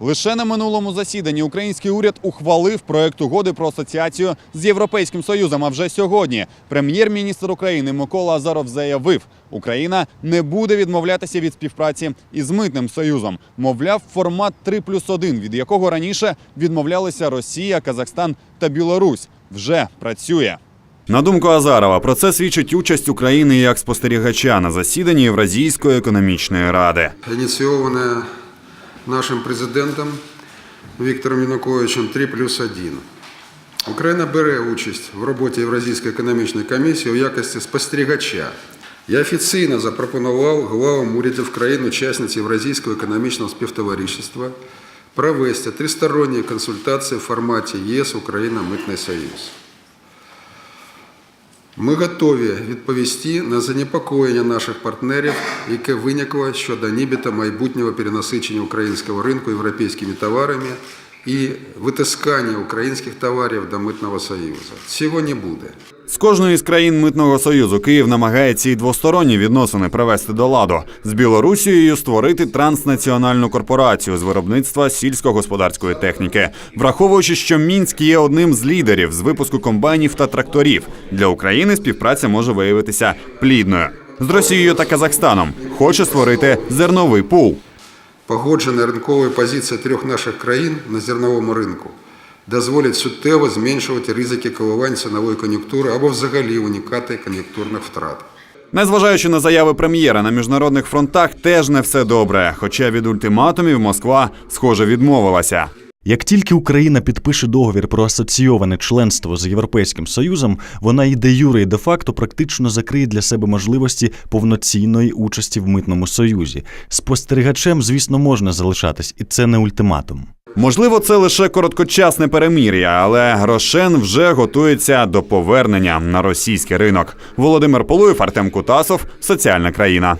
Лише на минулому засіданні український уряд ухвалив проект угоди про асоціацію з Європейським Союзом. А вже сьогодні прем'єр-міністр України Микола Азаров заявив, Україна не буде відмовлятися від співпраці із митним союзом. Мовляв, формат 3 плюс 1, від якого раніше відмовлялися Росія, Казахстан та Білорусь, вже працює. На думку Азарова, про це свідчить участь України як спостерігача на засіданні Євразійської економічної ради. инициированная нашим президентом Віктором Януковичем 3 плюс 1. Україна бере участь в роботі Євразійської економічної комісії у якості спостерігача. Я офіційно запропонував главам урядів країн учасниць Євразійського економічного співтоваришства провести тристоронні консультації в форматі ЄС Україна Митний Союз. Ми готові відповісти на занепокоєння наших партнерів, яке виникло щодо нібито майбутнього перенасичення українського ринку європейськими товарами і витискання українських товарів до митного союзу. Цього не буде. З кожної з країн митного союзу Київ намагається і двосторонні відносини привести до ладу з Білорусією створити транснаціональну корпорацію з виробництва сільськогосподарської техніки, враховуючи, що Мінськ є одним з лідерів з випуску комбайнів та тракторів. Для України співпраця може виявитися плідною. З Росією та Казахстаном хоче створити зерновий пул. Погоджена ринкова позиція трьох наших країн на зерновому ринку дозволить суттєво зменшувати ризики коливань цінової кон'юнктури або взагалі уникати кон'юнктурних втрат. Незважаючи на заяви прем'єра на міжнародних фронтах, теж не все добре. Хоча від ультиматумів Москва, схоже, відмовилася. Як тільки Україна підпише договір про асоційоване членство з Європейським Союзом, вона і де юре, і де факто практично закриє для себе можливості повноцінної участі в митному союзі. Спостерігачем, звісно, можна залишатись, і це не ультиматум. Можливо, це лише короткочасне перемір'я, але Рошен вже готується до повернення на російський ринок. Володимир Полуєв, Артем Кутасов, соціальна країна.